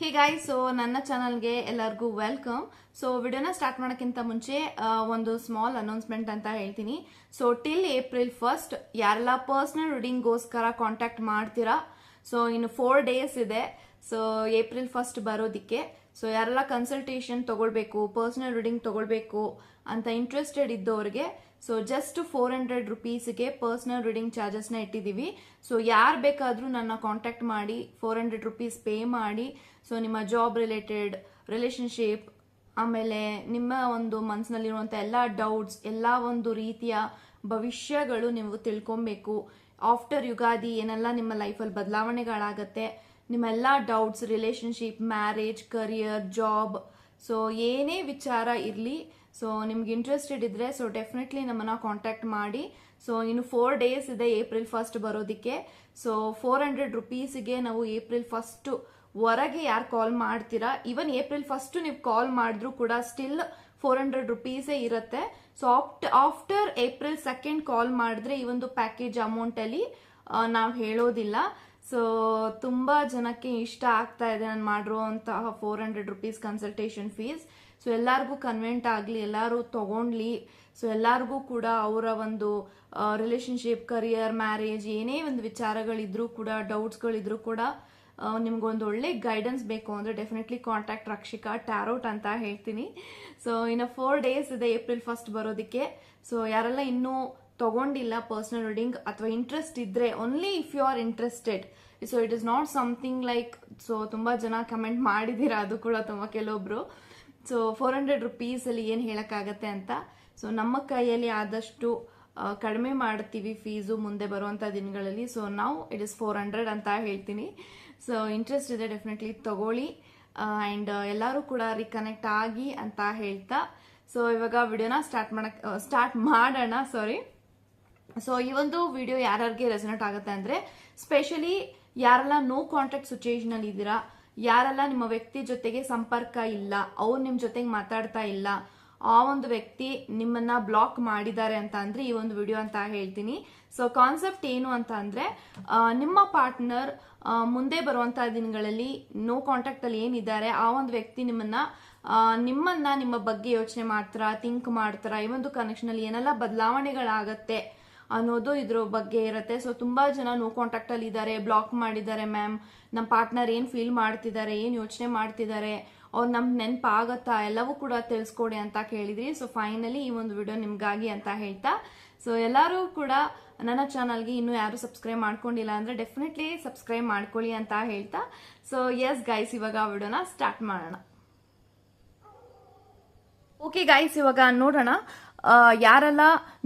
ಹೇ ಗಾಯ್ so ನನ್ನ ಚಾನಲ್ಗೆ ಎಲ್ಲರಿಗೂ ವೆಲ್ಕಮ್ ಸೊ ವಿಡಿಯೋನ ಸ್ಟಾರ್ಟ್ ಮಾಡೋಕ್ಕಿಂತ ಮುಂಚೆ ಒಂದು ಸ್ಮಾಲ್ ಅನೌನ್ಸ್ಮೆಂಟ್ ಅಂತ ಹೇಳ್ತೀನಿ. ಸೊ ಟಿಲ್ ಏಪ್ರಿಲ್ ಫಸ್ಟ್ ಯಾರೆಲ್ಲ ಪರ್ಸ್ನಲ್ ರೀಡಿಂಗ್ಗೋಸ್ಕರ ಕಾಂಟ್ಯಾಕ್ಟ್ ಮಾಡ್ತೀರಾ? ಸೊ ಇನ್ನು ಫೋರ್ ಡೇಸ್ ಇದೆ. ಸೊ ಏಪ್ರಿಲ್ ಫಸ್ಟ್ ಬರೋದಕ್ಕೆ. ಸೊ ಯಾರೆಲ್ಲ ಕನ್ಸಲ್ಟೇಷನ್ ತಗೊಳ್ಬೇಕು ಪರ್ಸನಲ್ ರೀಡಿಂಗ್ ತಗೊಳ್ಬೇಕು ಅಂತ ಇಂಟ್ರೆಸ್ಟೆಡ್ ಇದ್ದವ್ರಿಗೆ ಸೊ ಜಸ್ಟ್ ಫೋರ್ ಹಂಡ್ರೆಡ್ ರುಪೀಸ್ಗೆ ಪರ್ಸನಲ್ ರೀಡಿಂಗ್ ಚಾರ್ಜಸ್ನ ಇಟ್ಟಿದ್ದೀವಿ. ಸೊ ಯಾರು ಬೇಕಾದರೂ ನನ್ನ ಕಾಂಟ್ಯಾಕ್ಟ್ ಮಾಡಿ ಫೋರ್ ಹಂಡ್ರೆಡ್ ರುಪೀಸ್ ಪೇ ಮಾಡಿ. ಸೊ ನಿಮ್ಮ ಜಾಬ್ ರಿಲೇಟೆಡ್ ರಿಲೇಶನ್ಶಿಪ್ ಆಮೇಲೆ ನಿಮ್ಮ ಒಂದು ಮನಸ್ಸಿನಲ್ಲಿರುವಂಥ ಎಲ್ಲ ಡೌಟ್ಸ್ ಎಲ್ಲ ಒಂದು ರೀತಿಯ ಭವಿಷ್ಯಗಳು ನೀವು ತಿಳ್ಕೊಬೇಕು. ಆಫ್ಟರ್ ಯುಗಾದಿ, ಏನೆಲ್ಲ ನಿಮ್ಮ ಲೈಫಲ್ಲಿ ಬದಲಾವಣೆಗಳಾಗತ್ತೆ ನಿಮ್ಮೆಲ್ಲ doubts relationship marriage career job so ಏನೇ ವಿಚಾರ ಇರಲಿ ಸೊ ನಿಮ್ಗೆ ಇಂಟ್ರೆಸ್ಟೆಡ್ ಇದ್ರೆ ಸೊ ಡೆಫಿನೆಟ್ಲಿ ನಮ್ಮನ್ನ ಕಾಂಟ್ಯಾಕ್ಟ್ ಮಾಡಿ. ಸೊ ಇನ್ನು ಫೋರ್ ಡೇಸ್ ಇದೆ ಏಪ್ರಿಲ್ ಫಸ್ಟ್ ಬರೋದಕ್ಕೆ. ಸೊ ಫೋರ್ ಹಂಡ್ರೆಡ್ ರುಪೀಸ್ಗೆ ನಾವು ಏಪ್ರಿಲ್ ಫಸ್ಟ್ ಹೊರಗೆ ಯಾರು ಕಾಲ್ ಮಾಡ್ತೀರಾ? ಈವನ್ ಏಪ್ರಿಲ್ ಫಸ್ಟ್ ನೀವು ಕಾಲ್ ಮಾಡಿದ್ರು ಕೂಡ ಸ್ಟಿಲ್ ಫೋರ್ ಹಂಡ್ರೆಡ್ ರುಪೀಸೇ ಇರುತ್ತೆ. So aft after April second call ಮಾಡಿದ್ರೆ ಈ ಒಂದು ಪ್ಯಾಕೇಜ್ ಅಮೌಂಟಲ್ಲಿ ನಾವು ಹೇಳೋದಿಲ್ಲ. ಸೊ ತುಂಬಾ ಜನಕ್ಕೆ ಇಷ್ಟ ಆಗ್ತಾ ಇದೆ ನಾನು ಮಾಡಿರುವಂತಹ four hundred rupees consultation fees so ಎಲ್ಲರಿಗೂ ಕನ್ವೆಂಟ್ ಆಗಲಿ, ಎಲ್ಲರೂ ತಗೊಂಡ್ಲಿ. ಸೊ ಎಲ್ಲರಿಗೂ ಕೂಡ ಅವರ ಒಂದು ರಿಲೇಶನ್ಶಿಪ್ ಕರಿಯರ್ ಮ್ಯಾರೇಜ್ ಏನೇ ಒಂದು ವಿಚಾರಗಳಿದ್ರೂ ಕೂಡ ಡೌಟ್ಸ್ಗಳಿದ್ರೂ ಕೂಡ ನಿಮ್ಗೊಂದು ಒಳ್ಳೆ ಗೈಡೆನ್ಸ್ ಬೇಕು ಅಂದರೆ ಡೆಫಿನೆಟ್ಲಿ ಕಾಂಟ್ಯಾಕ್ಟ್ ರಕ್ಷಿಕಾ ಟ್ಯಾರೋಟ್ ಅಂತ ಹೇಳ್ತೀನಿ. ಸೊ ಇನ್ನು ಫೋರ್ ಡೇಸ್ ಇದೆ ಏಪ್ರಿಲ್ ಫಸ್ಟ್ ಬರೋದಕ್ಕೆ. ಸೊ ಯಾರೆಲ್ಲ ಇನ್ನೂ ತಗೊಂಡಿಲ್ಲ ಪರ್ಸನಲ್ ರೀಡಿಂಗ್ ಅಥವಾ ಇಂಟ್ರೆಸ್ಟ್ ಇದ್ರೆ only if you are interested so it is not something like so ತುಂಬ ಜನ ಕಮೆಂಟ್ ಮಾಡಿದ್ದೀರಾ ಅದು ಕೂಡ ತುಂಬ ಕೆಲವೊಬ್ರು. ಸೊ ಫೋರ್ ಹಂಡ್ರೆಡ್ ರುಪೀಸಲ್ಲಿ ಏನು ಹೇಳೋಕ್ಕಾಗತ್ತೆ ಅಂತ? ಸೊ ನಮ್ಮ ಕೈಯಲ್ಲಿ ಆದಷ್ಟು ಕಡಿಮೆ ಮಾಡ್ತೀವಿ ಫೀಸು ಮುಂದೆ ಬರುವಂಥ ದಿನಗಳಲ್ಲಿ. ಸೊ ನಾವು ಇಟ್ ಇಸ್ ಫೋರ್ ಹಂಡ್ರೆಡ್ ಅಂತ ಹೇಳ್ತೀನಿ. ಸೊ ಇಂಟ್ರೆಸ್ಟ್ ಇದೆ ಡೆಫಿನೆಟ್ಲಿ ತಗೊಳ್ಳಿ. ಆ್ಯಂಡ್ ಎಲ್ಲರೂ ಕೂಡ ರಿಕನೆಕ್ಟ್ ಆಗಿ ಅಂತ ಹೇಳ್ತಾ. ಸೊ ಇವಾಗ ವಿಡಿಯೋನ ಸ್ಟಾರ್ಟ್ ಮಾಡಕ್ ಸ್ಟಾರ್ಟ್ ಮಾಡೋಣ ಸಾರಿ ಸೊ ಈ ಒಂದು ವಿಡಿಯೋ ಯಾರ್ಯಾರಿಗೆ ರೆಸನೇಟ್ ಆಗುತ್ತೆ ಅಂದ್ರೆ ಸ್ಪೆಷಲಿ ಯಾರೆಲ್ಲ ನೋ ಕಾಂಟ್ಯಾಕ್ಟ್ ಸಿಚುಯೇಷನ್ ಅಲ್ಲಿ ಇದ್ದೀರಾ ಯಾರೆಲ್ಲ ನಿಮ್ಮ ವ್ಯಕ್ತಿ ಜೊತೆಗೆ ಸಂಪರ್ಕ ಇಲ್ಲ, ಅವ್ರು ನಿಮ್ ಜೊತೆಗೆ ಮಾತಾಡ್ತಾ ಇಲ್ಲ, ಆ ಒಂದು ವ್ಯಕ್ತಿ ನಿಮ್ಮನ್ನ ಬ್ಲಾಕ್ ಮಾಡಿದ್ದಾರೆ ಅಂತ ಅಂದ್ರೆ ಈ ಒಂದು ವಿಡಿಯೋ ಅಂತ ಹೇಳ್ತೀನಿ. ಸೊ ಕಾನ್ಸೆಪ್ಟ್ ಏನು ಅಂತ ಅಂದ್ರೆ ನಿಮ್ಮ ಪಾರ್ಟ್ನರ್ ಮುಂದೆ ಬರುವಂತಹ ದಿನಗಳಲ್ಲಿ ನೋ ಕಾಂಟ್ಯಾಕ್ಟ್ ಅಲ್ಲಿ ಏನಿದ್ದಾರೆ, ಆ ಒಂದು ವ್ಯಕ್ತಿ ನಿಮ್ಮನ್ನ ನಿಮ್ಮನ್ನ ನಿಮ್ಮ ಬಗ್ಗೆ ಯೋಚನೆ ಮಾಡ್ತಾರ ಥಿಂಕ್ ಮಾಡ್ತಾರ, ಈ ಒಂದು ಕನೆಕ್ಷನ್ ಅಲ್ಲಿ ಏನೆಲ್ಲ ಬದಲಾವಣೆಗಳಾಗತ್ತೆ ಅನ್ನೋದು ಇದ್ರ ಬಗ್ಗೆ ಇರುತ್ತೆ. ಸೊ ತುಂಬಾ ಜನ ನೋ ಕಾಂಟ್ಯಾಕ್ಟ್ ಅಲ್ಲಿ ಇದ್ದಾರೆ ಬ್ಲಾಕ್ ಮಾಡಿದ್ದಾರೆ ಮ್ಯಾಮ್ ನಮ್ಮ ಪಾರ್ಟ್ನರ್ ಏನ್ ಫೀಲ್ ಮಾಡ್ತಿದ್ದಾರೆ ಏನ್ ಯೋಚನೆ ಮಾಡ್ತಿದ್ದಾರೆ ಅವ್ರು ನಮ್ ನೆನಪಾಗತ್ತಾ ಎಲ್ಲವೂ ಕೂಡ ತಿಳಿಸ್ಕೊಡಿ ಅಂತ ಕೇಳಿದ್ರಿ. ಸೊ ಫೈನಲಿ ಈ ಒಂದು ವಿಡಿಯೋ ನಿಮ್ಗಾಗಿ ಅಂತ ಹೇಳ್ತಾ. ಸೊ ಎಲ್ಲರೂ ಕೂಡ ನನ್ನ ಚಾನಲ್ಗೆ ಇನ್ನು ಯಾರು ಸಬ್ಸ್ಕ್ರೈಬ್ ಮಾಡ್ಕೊಂಡಿಲ್ಲ ಅಂದ್ರೆ ಡೆಫಿನೆಟ್ಲಿ ಸಬ್ಸ್ಕ್ರೈಬ್ ಮಾಡ್ಕೊಳ್ಳಿ ಅಂತ ಹೇಳ್ತಾ. ಸೊ ಎಸ್ ಗೈಸ್ ಇವಾಗ ವಿಡಿಯೋನ ಸ್ಟಾರ್ಟ್ ಮಾಡೋಣ. ಓಕೆ ಗೈಸ್ ಇವಾಗ ನೋಡೋಣ. ಆ, ಯಾರೆಲ್ಲ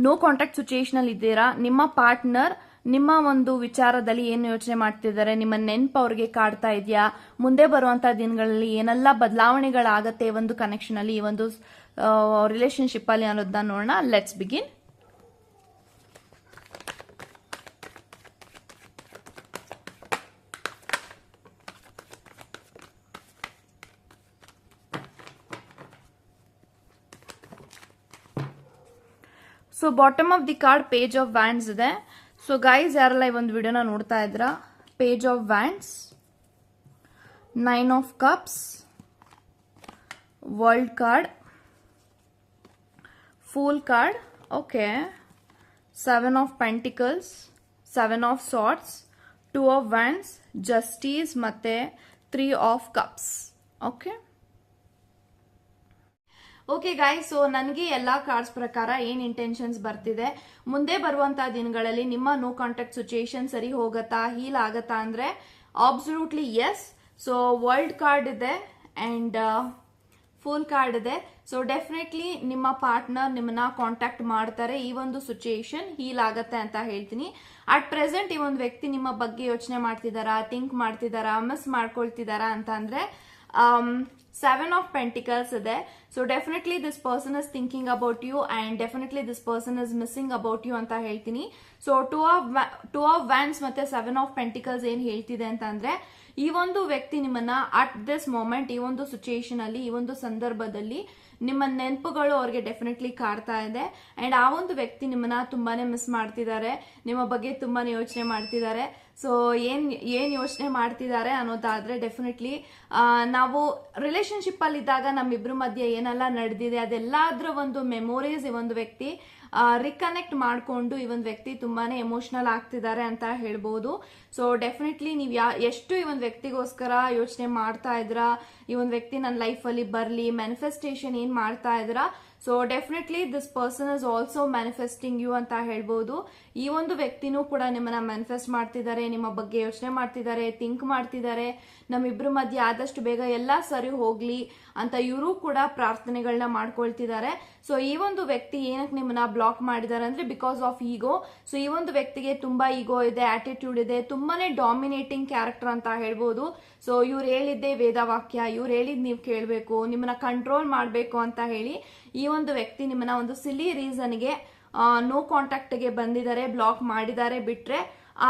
ನೋ ಕಾಂಟ್ಯಾಕ್ಟ್ ಸಿಚುಯೇಷನ್ ಅಲ್ಲಿ ಇದ್ದೀರಾ, ನಿಮ್ಮ ಪಾರ್ಟ್ನರ್ ನಿಮ್ಮ ಒಂದು ವಿಚಾರದಲ್ಲಿ ಏನು ಯೋಚನೆ ಮಾಡ್ತಿದ್ದಾರೆ, ನಿಮ್ಮ ನೆನಪು ಅವ್ರಿಗೆ ಕಾಡ್ತಾ ಇದೆಯಾ, ಮುಂದೆ ಬರುವಂತ ದಿನಗಳಲ್ಲಿ ಏನೆಲ್ಲ ಬದಲಾವಣೆಗಳಾಗತ್ತೆ ಒಂದು ಕನೆಕ್ಷನ್ ಅಲ್ಲಿ, ಈ ಒಂದು ರಿಲೇಶನ್ಶಿಪ್ ಅಲ್ಲಿ ಅನ್ನೋದನ್ನ ನೋಡೋಣ. Let's begin so bottom of the card page of wands ಇದೆ. ಸೊ ಗೈಸ್ ಯಾರೆಲ್ಲ ಈ ಒಂದು ವಿಡಿಯೋನ ನೋಡ್ತಾ ಇದ್ರ page of wands nine of cups world card fool card okay seven of pentacles seven of swords two of wands justice ಮತ್ತು three of cups okay okay guys so ನನಗೆ ಎಲ್ಲಾ ಕಾರ್ಡ್ಸ್ ಪ್ರಕಾರ ಏನ್ ಇಂಟೆನ್ಷನ್ಸ್ ಬರ್ತಿದೆ? ಮುಂದೆ ಬರುವಂತಹ ದಿನಗಳಲ್ಲಿ ನಿಮ್ಮ ನೋ ಕಾಂಟ್ಯಾಕ್ಟ್ ಸಿಚುಯೇಷನ್ ಸರಿ ಹೋಗತ್ತಾ ಹೀಲ್ ಆಗತ್ತಾ ಅಂದ್ರೆ absolutely yes so world card ಇದೆ ಅಂಡ್ ಫುಲ್ ಕಾರ್ಡ್ ಇದೆ. ಸೊ ಡೆಫಿನೆಟ್ಲಿ ನಿಮ್ಮ ಪಾರ್ಟ್ನರ್ ನಿಮ್ಮನ್ನ ಕಾಂಟ್ಯಾಕ್ಟ್ ಮಾಡ್ತಾರೆ. ಈ ಒಂದು ಸಿಚುಯೇಷನ್ ಹೀಲ್ ಆಗತ್ತೆ ಅಂತ ಹೇಳ್ತೀನಿ. ಅಟ್ ಪ್ರೆಸೆಂಟ್ ಈ ಒಂದು ವ್ಯಕ್ತಿ ನಿಮ್ಮ ಬಗ್ಗೆ ಯೋಚನೆ ಮಾಡ್ತಿದಾರಾ ಥಿಂಕ್ ಮಾಡ್ತಿದಾರಾ ಮಿಸ್ ಮಾಡ್ಕೊಳ್ತಿದಾರಾ ಅಂತ ಅಂದ್ರೆ ಸೆವೆನ್ of pentacles ಇದೆ so definitely this person is thinking about you and definitely this person is missing about you ಅಂತ ಹೇಳ್ತೀನಿ so two of two of wands ಮತ್ತೆ ಸೆವೆನ್ ಆಫ್ ಪೆಂಟಿಕಲ್ಸ್ ಏನ್ ಹೇಳ್ತಿದೆ ಅಂತಂದ್ರೆ ಈ ಒಂದು ವ್ಯಕ್ತಿ ನಿಮ್ಮನ್ನ ಅಟ್ ದಿಸ್ ಮೊಮೆಂಟ್ ಈ ಒಂದು ಸಿಚುಯೇಷನ್ ಅಲ್ಲಿ, ಈ ಒಂದು ಸಂದರ್ಭದಲ್ಲಿ ನಿಮ್ಮ ನೆನಪುಗಳು ಅವ್ರಿಗೆ ಡೆಫಿನೆಟ್ಲಿ ಕಾಡ್ತಾ ಇದೆ. ಅಂಡ್ ಆ ಒಂದು ವ್ಯಕ್ತಿ ನಿಮ್ಮನ್ನ ತುಂಬಾನೇ ಮಿಸ್ ಮಾಡ್ತಿದ್ದಾರೆ ನಿಮ್ಮ ಬಗ್ಗೆ ತುಂಬಾನೇ ಯೋಚನೆ ಮಾಡ್ತಿದ್ದಾರೆ ಸೊ ಏನ್ ಏನ್ ಯೋಚನೆ ಮಾಡ್ತಿದ್ದಾರೆ ಅನ್ನೋದಾದ್ರೆ ಡೆಫಿನೆಟ್ಲಿ ನಾವು ರಿಲೇಶನ್ಶಿಪ್ ಅಲ್ಲಿ ಇದ್ದಾಗ ನಮ್ಮಿಬ್ರ ಮಧ್ಯೆ ಏನೆಲ್ಲ ನಡೆದಿದೆ ಅದೆಲ್ಲಾದ್ರ ಒಂದು ಮೆಮೊರೀಸ್ ಈ ಒಂದು ವ್ಯಕ್ತಿ ರಿಕನೆಕ್ಟ್ ಮಾಡಿಕೊಂಡು ಈ ಒಂದು ವ್ಯಕ್ತಿ ತುಂಬಾನೇ ಎಮೋಷನಲ್ ಆಗ್ತಿದ್ದಾರೆ ಅಂತ ಹೇಳ್ಬೋದು. ಸೊ ಡೆಫಿನೆಟ್ಲಿ ನೀವು ಎಷ್ಟು ಈ ಒಂದು ವ್ಯಕ್ತಿಗೋಸ್ಕರ ಯೋಚನೆ ಮಾಡ್ತಾ ಇದ್ರ? ಈ ಒಂದು ವ್ಯಕ್ತಿ ನನ್ನ ಲೈಫಲ್ಲಿ ಬರಲಿ ಮ್ಯಾನಿಫೆಸ್ಟೇಷನ್ ಏನು ಮಾಡ್ತಾ ಇದ್ರಾ? So definitely this person is also manifesting you ಅಂತ ಹೇಳ್ಬೋದು. ಈ ಒಂದು ವ್ಯಕ್ತಿನೂ ಕೂಡ ನಿಮ್ಮನ್ನ ಮ್ಯಾನಿಫೆಸ್ಟ್ ಮಾಡ್ತಿದ್ದಾರೆ, ನಿಮ್ಮ ಬಗ್ಗೆ ಯೋಚನೆ ಮಾಡ್ತಿದ್ದಾರೆ ಥಿಂಕ್ ಮಾಡ್ತಿದ್ದಾರೆ. ನಮ್ಮಿಬ್ರ ಮಧ್ಯೆ ಆದಷ್ಟು ಬೇಗ ಎಲ್ಲ ಸರಿ ಹೋಗ್ಲಿ ಅಂತ ಇವರು ಕೂಡ ಪ್ರಾರ್ಥನೆಗಳನ್ನ ಮಾಡ್ಕೊಳ್ತಿದ್ದಾರೆ ಸೊ ಈ ಒಂದು ವ್ಯಕ್ತಿ ಏನಕ್ಕೆ ನಿಮ್ಮನ್ನ ಬ್ಲಾಕ್ ಮಾಡಿದ್ದಾರೆ ಅಂದ್ರೆ ಬಿಕಾಸ್ ಆಫ್ ಈಗೋ ಸೊ ಈ ಒಂದು ವ್ಯಕ್ತಿಗೆ ತುಂಬಾ ಈಗೋ ಇದೆ ಆಟಿಟ್ಯೂಡ್ ಇದೆ, ತುಂಬಾನೇ ಡಾಮಿನೇಟಿಂಗ್ ಕ್ಯಾರೆಕ್ಟರ್ ಅಂತ ಹೇಳ್ಬೋದು. ಸೊ ಇವ್ರು ಹೇಳಿದ್ದೇ ವೇದವಾಕ್ಯ, ಇವ್ರು ಹೇಳಿದ್ ನೀವು ಕೇಳಬೇಕು ನಿಮ್ಮನ್ನ ಕಂಟ್ರೋಲ್ ಮಾಡಬೇಕು ಅಂತ ಹೇಳಿ ಈ ಒಂದು ವ್ಯಕ್ತಿ ನಿಮ್ಮನ್ನ ಒಂದು ಸಿಲಿ ರೀಸನ್ಗೆ ನೋ ಕಾಂಟ್ಯಾಕ್ಟ್ಗೆ ಬಂದಿದ್ದಾರೆ ಬ್ಲಾಕ್ ಮಾಡಿದ್ದಾರೆ ಬಿಟ್ರೆ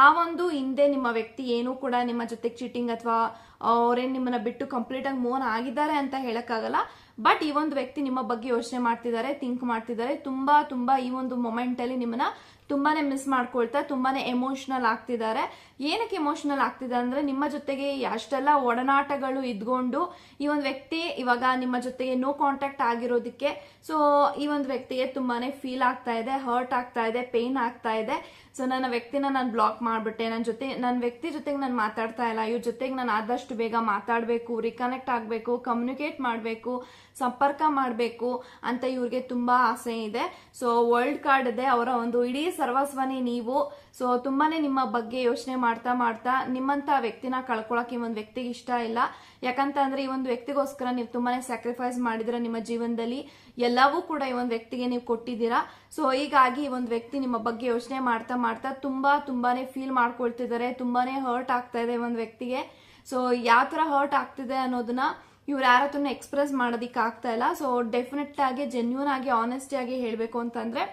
ಆ ಒಂದು ಹಿಂದೆ ನಿಮ್ಮ ವ್ಯಕ್ತಿ ಏನೂ ಕೂಡ ನಿಮ್ಮ ಜೊತೆಗೆ ಚೀಟಿಂಗ್ ಅಥವಾ ಅವ್ರೇನ್ ನಿಮ್ಮನ್ನ ಬಿಟ್ಟು ಕಂಪ್ಲೀಟ್ ಆಗಿ ಮೋನ್ ಆಗಿದ್ದಾರೆ ಅಂತ ಹೇಳಕ್ಕಾಗಲ್ಲ. ಬಟ್ ಈ ಒಂದು ವ್ಯಕ್ತಿ ನಿಮ್ಮ ಬಗ್ಗೆ ಯೋಚನೆ ಮಾಡ್ತಿದ್ದಾರೆ ಥಿಂಕ್ ಮಾಡ್ತಿದ್ದಾರೆ. ತುಂಬಾ ತುಂಬಾ ಈ ಒಂದು ಮೊಮೆಂಟ್ ಅಲ್ಲಿ ನಿಮ್ಮನ್ನ ತುಂಬಾನೇ ಮಿಸ್ ಮಾಡ್ಕೊಳ್ತಾ, ತುಂಬಾನೇ ಎಮೋಷನಲ್ ಆಗ್ತಿದ್ದಾರೆ. ಏನಕ್ಕೆ ಎಮೋಷನಲ್ ಆಗ್ತಿದೆ ಅಂದ್ರೆ ನಿಮ್ಮ ಜೊತೆಗೆ ಅಷ್ಟೆಲ್ಲ ಒಡನಾಟಗಳು ಇದ್ಕೊಂಡು ಈ ಒಂದು ವ್ಯಕ್ತಿ ಇವಾಗ ನಿಮ್ಮ ಜೊತೆಗೆ ನೋ ಕಾಂಟ್ಯಾಕ್ಟ್ ಆಗಿರೋದಕ್ಕೆ ಸೊ ಈ ಒಂದು ವ್ಯಕ್ತಿಗೆ ತುಂಬಾನೇ ಫೀಲ್ ಆಗ್ತಾ ಇದೆ ಹರ್ಟ್ ಆಗ್ತಾ ಇದೆ ಪೇನ್ ಆಗ್ತಾ ಇದೆ. ಸೊ ನನ್ನ ವ್ಯಕ್ತಿನ ನಾನು ಬ್ಲಾಕ್ ಮಾಡಿಬಿಟ್ಟೆ. ನನ್ನ ಜೊತೆ ನನ್ನ ವ್ಯಕ್ತಿ ಜೊತೆಗೆ ನಾನು ಮಾತಾಡ್ತಾ ಇಲ್ಲ. ಇವ್ರ ಜೊತೆಗೆ ನಾನು ಆದಷ್ಟು ಬೇಗ ಮಾತಾಡಬೇಕು ರಿಕನೆಕ್ಟ್ ಆಗಬೇಕು ಕಮ್ಯುನಿಕೇಟ್ ಮಾಡಬೇಕು, ಸಂಪರ್ಕ ಮಾಡಬೇಕು ಅಂತ ಇವ್ರಿಗೆ ತುಂಬ ಆಸೆ ಇದೆ. ಸೊ ವರ್ಲ್ಡ್ ಕಾರ್ಡ್ ಇದೆ ಅವರ ಒಂದು ಇಡೀ ಸರ್ವಸ್ವನೇ ನೀವು. ಸೊ ತುಂಬಾನೇ ನಿಮ್ಮ ಬಗ್ಗೆ ಯೋಚನೆ ಮಾಡ್ತಾ ಮಾಡ್ತಾ ನಿಮ್ಮಂತ ವ್ಯಕ್ತಿನ ಕಳ್ಕೊಳಕ್ ಈ ಒಂದು ವ್ಯಕ್ತಿಗೆ ಇಷ್ಟ ಇಲ್ಲ. ಯಾಕಂತ ಅಂದ್ರೆ ಈ ಒಂದು ವ್ಯಕ್ತಿಗೋಸ್ಕರ ನೀವು ತುಂಬಾನೇ ಸ್ಯಾಕ್ರಿಫೈಸ್ ಮಾಡಿದ್ರ ನಿಮ್ಮ ಜೀವನದಲ್ಲಿ ಎಲ್ಲವೂ ಕೂಡ ಈ ಒಂದು ವ್ಯಕ್ತಿಗೆ ನೀವು ಕೊಟ್ಟಿದ್ದೀರಾ. ಸೊ ಹೀಗಾಗಿ ಈ ಒಂದು ವ್ಯಕ್ತಿ ನಿಮ್ಮ ಬಗ್ಗೆ ಯೋಚನೆ ಮಾಡ್ತಾ ಮಾಡ್ತಾ ತುಂಬಾ ತುಂಬಾನೇ ಫೀಲ್ ಮಾಡ್ಕೊಳ್ತಿದ್ದಾರೆ. ತುಂಬಾನೇ ಹರ್ಟ್ ಆಗ್ತಾ ಇದೆ ಒಂದು ವ್ಯಕ್ತಿಗೆ. ಸೊ ಯಾವ ತರ ಹರ್ಟ್ ಆಗ್ತಿದೆ ಅನ್ನೋದನ್ನ ಇವ್ರು ಯಾರ ಎಕ್ಸ್ಪ್ರೆಸ್ ಮಾಡೋದಿಕ್ಕೆ ಆಗ್ತಾ ಇಲ್ಲ. ಸೊ ಡೆಫಿನೆಟ್ ಆಗಿ ಜೆನ್ಯೂನ್ ಆಗಿ ಆನೆಸ್ಟಿ ಆಗಿ ಹೇಳಬೇಕು ಅಂತಂದ್ರೆ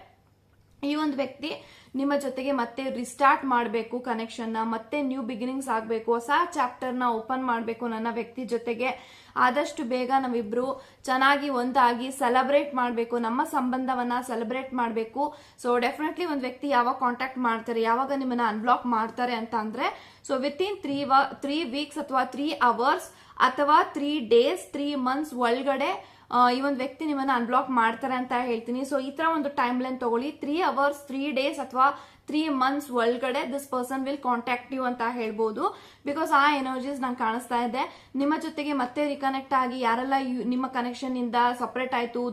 ಈ ಒಂದು ವ್ಯಕ್ತಿ ನಿಮ್ಮ ಜೊತೆಗೆ ಮತ್ತೆ ರಿಸ್ಟಾರ್ಟ್ ಮಾಡಬೇಕು ಕನೆಕ್ಷನ್ನ ಮತ್ತೆ ನ್ಯೂ ಬಿಗಿನಿಂಗ್ಸ್ ಆಗಬೇಕು, ಹೊಸ ಚಾಪ್ಟರ್ನ ಓಪನ್ ಮಾಡಬೇಕು ನನ್ನ ವ್ಯಕ್ತಿ ಜೊತೆಗೆ. ಆದಷ್ಟು ಬೇಗ ನಾವಿಬ್ರು ಚೆನ್ನಾಗಿ ಒಂದಾಗಿ ಸೆಲೆಬ್ರೇಟ್ ಮಾಡಬೇಕು, ನಮ್ಮ ಸಂಬಂಧವನ್ನ ಸೆಲೆಬ್ರೇಟ್ ಮಾಡಬೇಕು. ಸೊ ಡೆಫಿನೆಟ್ಲಿ ಒಂದು ವ್ಯಕ್ತಿ ಯಾವಾಗ ಕಾಂಟ್ಯಾಕ್ಟ್ ಮಾಡ್ತಾರೆ, ಯಾವಾಗ ನಿಮ್ಮನ್ನ ಅನ್ಬ್ಲಾಕ್ ಮಾಡ್ತಾರೆ ಅಂತ ಅಂದರೆ so within three three weeks ಅಥವಾ ತ್ರೀ ಅವರ್ಸ್ ಅಥವಾ ತ್ರೀ ಡೇಸ್ ತ್ರೀ ಮಂತ್ಸ್ ಒಳಗಡೆ ಈ ಒಂದು ವ್ಯಕ್ತಿ ನಿಮ್ಮನ್ನ ಅನ್ಬ್ಲಾಕ್ ಮಾಡ್ತಾರೆ ಅಂತ ಹೇಳ್ತೀನಿ. ಸೊ ಈ ತರ ಒಂದು ಟೈಮ್ ಲೈನ್ ತಗೊಳ್ಳಿ. ತ್ರೀ ಅವರ್ಸ್ ತ್ರೀ ಡೇಸ್ ಅಥವಾ ತ್ರೀ ಮಂತ್ಸ್ ಒಳಗಡೆ this person will contact you ಅಂತ ಹೇಳ್ಬೋದು. ಬಿಕಾಸ್ ಆ ಎನರ್ಜೀಸ್ ನಂಗೆ ಕಾಣಿಸ್ತಾ ಇದೆ. ನಿಮ್ಮ ಜೊತೆಗೆ ಮತ್ತೆ ರಿಕನೆಕ್ಟ್ ಆಗಿ ಯಾರೆಲ್ಲ ನಿಮ್ಮ ಕನೆಕ್ಷನ್ ಇಂದ ಸಪ್ರೇಟ್ ಆಯ್ತು,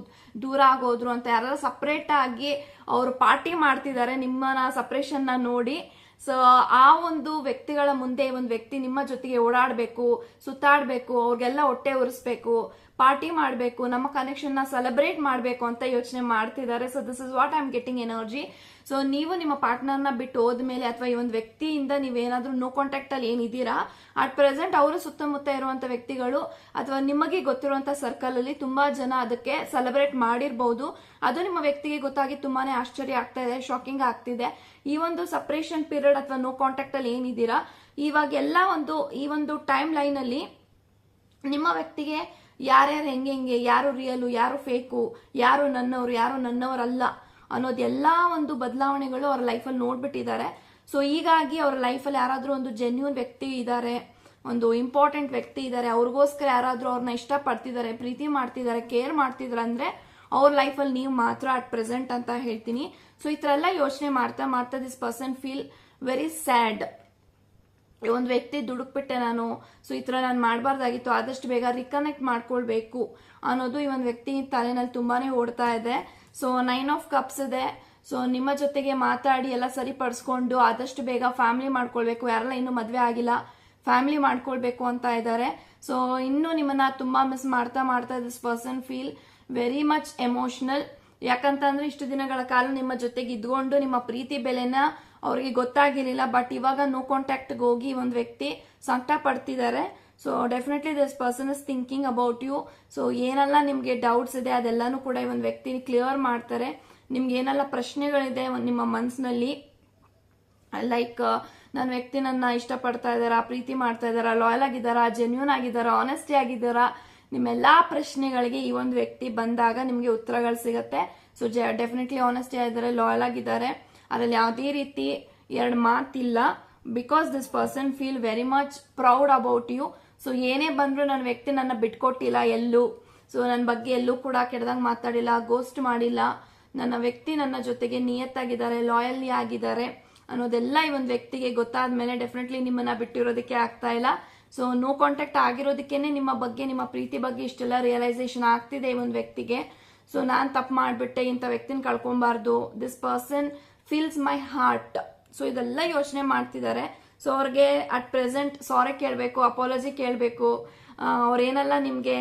ದೂರ ಆಗೋದ್ರು ಅಂತ ಯಾರೆಲ್ಲ ಸಪ್ರೇಟ್ ಆಗಿ ಅವರು ಪಾರ್ಟಿ ಮಾಡ್ತಿದ್ದಾರೆ ನಿಮ್ಮ ಸಪ್ರೇಷನ್ನ ನೋಡಿ. ಸೊ ಆ ಒಂದು ವ್ಯಕ್ತಿಗಳ ಮುಂದೆ ಒಂದು ವ್ಯಕ್ತಿ ನಿಮ್ಮ ಜೊತೆಗೆ ಓಡಾಡಬೇಕು, ಸುತ್ತಾಡಬೇಕು, ಅವ್ರಿಗೆಲ್ಲ ಹೊಟ್ಟೆ ಉರಿಸ್ಬೇಕು. ಪಾರ್ಟಿ ಮಾಡಬೇಕು, ನಮ್ಮ ಕನೆಕ್ಷನ್ನ ಸೆಲೆಬ್ರೇಟ್ ಮಾಡಬೇಕು ಅಂತ ಯೋಚನೆ ಮಾಡ್ತಿದ್ದಾರೆ. So this is what I am getting energy so ನೀವು ನಿಮ್ಮ ಪಾರ್ಟ್ನರ್ನ ಬಿಟ್ಟು ಹೋದ್ಮೇಲೆ ಅಥವಾ ಈ ಒಂದು ವ್ಯಕ್ತಿಯಿಂದ ನೀವೇನಾದ್ರೂ ನೋ ಕಾಂಟ್ಯಾಕ್ಟ್ ಅಲ್ಲಿ ಏನಿದ್ದೀರಾ? ಅಟ್ ಪ್ರೆಸೆಂಟ್ ಅವರು ಸುತ್ತಮುತ್ತ ಇರುವಂತ ವ್ಯಕ್ತಿಗಳು ಅಥವಾ ನಿಮಗೆ ಗೊತ್ತಿರುವಂತ ಸರ್ಕಲ್ ಅಲ್ಲಿ ತುಂಬಾ ಜನ ಅದಕ್ಕೆ ಸೆಲೆಬ್ರೇಟ್ ಮಾಡಿರಬಹುದು ಅದು ನಿಮ್ಮ ವ್ಯಕ್ತಿಗೆ ಗೊತ್ತಾಗಿ ತುಂಬಾನೇ ಆಶ್ಚರ್ಯ ಆಗ್ತಾ ಇದೆ ಶಾಕಿಂಗ್ ಆಗ್ತಿದೆ. ಈ ಒಂದು ಸಪರೇಷನ್ ಪೀರಿಯಡ್ ಅಥವಾ ನೋ ಕಾಂಟ್ಯಾಕ್ಟ್ ಅಲ್ಲಿ ಏನಿದ್ದೀರಾ? ಇವಾಗ ಎಲ್ಲ ಒಂದು, ಈ ಒಂದು ಟೈಮ್ ಲೈನ್ ಅಲ್ಲಿ ನಿಮ್ಮ ವ್ಯಕ್ತಿಗೆ ಯಾರ್ಯಾರು ಹೆಂಗೆ ಹೆಂಗೆ, ಯಾರು ರಿಯಲು ಯಾರು ಫೇಕು ಯಾರು ನನ್ನವರು, ಯಾರು ನನ್ನವರಲ್ಲ ಅನ್ನೋದು ಎಲ್ಲ ಒಂದು ಬದಲಾವಣೆಗಳು ಅವ್ರ ಲೈಫಲ್ಲಿ ನೋಡ್ಬಿಟ್ಟಿದ್ದಾರೆ. ಸೊ ಹೀಗಾಗಿ ಅವ್ರ ಲೈಫಲ್ಲಿ ಯಾರಾದರೂ ಒಂದು ಜೆನ್ಯೂನ್ ವ್ಯಕ್ತಿ ಇದ್ದಾರೆ ಒಂದು ಇಂಪಾರ್ಟೆಂಟ್ ವ್ಯಕ್ತಿ ಇದ್ದಾರೆ ಅವ್ರಿಗೋಸ್ಕರ ಯಾರಾದರೂ ಅವ್ರನ್ನ ಇಷ್ಟಪಡ್ತಿದ್ದಾರೆ ಪ್ರೀತಿ ಮಾಡ್ತಿದ್ದಾರೆ ಕೇರ್ ಮಾಡ್ತಿದ್ದಾರೆ ಅಂದರೆ ಅವ್ರ ಲೈಫಲ್ಲಿ ನೀವು ಮಾತ್ರ ಅಟ್ ಪ್ರೆಸೆಂಟ್ ಅಂತ ಹೇಳ್ತೀನಿ. ಸೊ ಈ ಥರ ಎಲ್ಲ ಯೋಚನೆ ಮಾಡ್ತಾ ಮಾಡ್ತಾ this person feel very sad ಒಂದು ವ್ಯಕ್ತಿ ದುಡುಕ್ಬಿಟ್ಟೆ ನಾನು, ಸೊ ಈ ಥರ ನಾನು ಮಾಡಬಾರ್ದಾಗಿತ್ತು, ಆದಷ್ಟು ಬೇಗ ರಿಕನೆಕ್ಟ್ ಮಾಡ್ಕೊಳ್ಬೇಕು ಅನ್ನೋದು ಈ ಒಂದು ವ್ಯಕ್ತಿ ತಲೆನಲ್ಲಿ ತುಂಬಾನೇ ಓಡ್ತಾ ಇದೆ. ಸೊ ನೈನ್ ಆಫ್ ಕಪ್ಸ್ ಇದೆ. ಸೊ ನಿಮ್ಮ ಜೊತೆಗೆ ಮಾತಾಡಿ ಎಲ್ಲ ಸರಿಪಡಿಸ್ಕೊಂಡು ಆದಷ್ಟು ಬೇಗ ಫ್ಯಾಮಿಲಿ ಮಾಡ್ಕೊಳ್ಬೇಕು. ಯಾರೆಲ್ಲ ಇನ್ನೂ ಮದುವೆ ಆಗಿಲ್ಲ ಫ್ಯಾಮಿಲಿ ಮಾಡ್ಕೊಳ್ಬೇಕು ಅಂತ ಇದ್ದಾರೆ. ಸೊ ಇನ್ನೂ ನಿಮ್ಮನ್ನ ತುಂಬಾ ಮಿಸ್ ಮಾಡ್ತಾ ಮಾಡ್ತಾ this person feel very much emotional ಯಾಕಂತಂದ್ರೆ ಇಷ್ಟು ದಿನಗಳ ಕಾಲ ನಿಮ್ಮ ಜೊತೆಗೆ ಇದ್ಕೊಂಡು ನಿಮ್ಮ ಪ್ರೀತಿ ಬೆಲೆನ ಅವ್ರಿಗೆ ಗೊತ್ತಾಗಿರಲಿಲ್ಲ ಬಟ್ ಇವಾಗ ನೋ ಕಾಂಟ್ಯಾಕ್ಟ್ಗೆ ಹೋಗಿ ಒಂದು ವ್ಯಕ್ತಿ ಸಂಕಟ ಪಡ್ತಿದ್ದಾರೆ so definitely this person is thinking about you so ಏನೆಲ್ಲ ನಿಮಗೆ ಡೌಟ್ಸ್ ಇದೆ, ಅದೆಲ್ಲಾನು ಕೂಡ ಈ ಒಂದು ವ್ಯಕ್ತಿ ಕ್ಲಿಯರ್ ಮಾಡ್ತಾರೆ. ನಿಮ್ಗೆ ಏನೆಲ್ಲ ಪ್ರಶ್ನೆಗಳಿದೆ ನಿಮ್ಮ ಮನಸ್ಸಿನಲ್ಲಿ ಲೈಕ್ ನನ್ನ ವ್ಯಕ್ತಿ ನನ್ನ ಇಷ್ಟಪಡ್ತಾ ಇದ್ದಾರಾ, ಪ್ರೀತಿ ಮಾಡ್ತಾ ಇದ್ದಾರಾ ಲಾಯಲ್ ಆಗಿದ್ದಾರಾ ಜೆನ್ಯೂನ್ ಆಗಿದ್ದಾರಾ ಆನೆಸ್ಟಿ ಆಗಿದ್ದಾರಾ? ನಿಮ್ಮೆಲ್ಲಾ ಪ್ರಶ್ನೆಗಳಿಗೆ ಈ ಒಂದು ವ್ಯಕ್ತಿ ಬಂದಾಗ ನಿಮಗೆ ಉತ್ತರಗಳು ಸಿಗತ್ತೆ. ಸೊ ಡೆಫಿನೆಟ್ಲಿ ಆನೆಸ್ಟಿ ಆಗಿದ್ದಾರೆ ಲಾಯಲ್ ಆಗಿದ್ದಾರೆ. ಅದ್ರಲ್ಲಿ ಯಾವುದೇ ರೀತಿ ಎರಡು ಮಾತಿಲ್ಲ. Because this person feel very much proud about you so ಏನೇ ಬಂದ್ರು ನನ್ನ ವ್ಯಕ್ತಿ ನನ್ನ ಬಿಟ್ಕೊಟ್ಟಿಲ್ಲ ಎಲ್ಲೂ. ಸೊ ನನ್ನ ಬಗ್ಗೆ ಎಲ್ಲೂ ಕೂಡ ಕೆಡ್ದಂಗೆ ಮಾತಾಡಿಲ್ಲ ಗೋಸ್ಟ್ ಮಾಡಿಲ್ಲ. ನನ್ನ ವ್ಯಕ್ತಿ ನನ್ನ ಜೊತೆಗೆ ನಿಯತ್ತಾಗಿದ್ದಾರೆ ಲಾಯಲ್ ಆಗಿದ್ದಾರೆ ಅನ್ನೋದೆಲ್ಲ ಈ ಒಂದು ವ್ಯಕ್ತಿಗೆ ಗೊತ್ತಾದ್ಮೇಲೆ ಡೆಫಿನೆಟ್ಲಿ ನಿಮ್ಮನ್ನ ಬಿಟ್ಟಿರೋದಕ್ಕೆ ಆಗ್ತಾ ಇಲ್ಲ. ಸೊ ನೋ ಕಾಂಟ್ಯಾಕ್ಟ್ ಆಗಿರೋದಕ್ಕೇನೆ ನಿಮ್ಮ ಬಗ್ಗೆ, ನಿಮ್ಮ ಪ್ರೀತಿ ಬಗ್ಗೆ ಇಷ್ಟೆಲ್ಲ ರಿಯಲೈಸೇಷನ್ ಆಗ್ತಿದೆ ಈ ಒಂದು ವ್ಯಕ್ತಿಗೆ. ಸೊ ನಾನು ತಪ್ಪು ಮಾಡ್ಬಿಟ್ಟೆ, ಇಂಥ ವ್ಯಕ್ತಿನ ಕಳ್ಕೊಬಾರ್ದು. This person feels my heart so ಇದೆಲ್ಲ ಯೋಚನೆ ಮಾಡ್ತಿದ್ದಾರೆ. ಸೊ ಅವ್ರಿಗೆ ಅಟ್ ಪ್ರೆಸೆಂಟ್ ಸಾರಿ ಕೇಳಬೇಕು ಅಪಾಲಜಿ ಕೇಳಬೇಕು. ಅವ್ರೇನೆಲ್ಲ ನಿಮಗೆ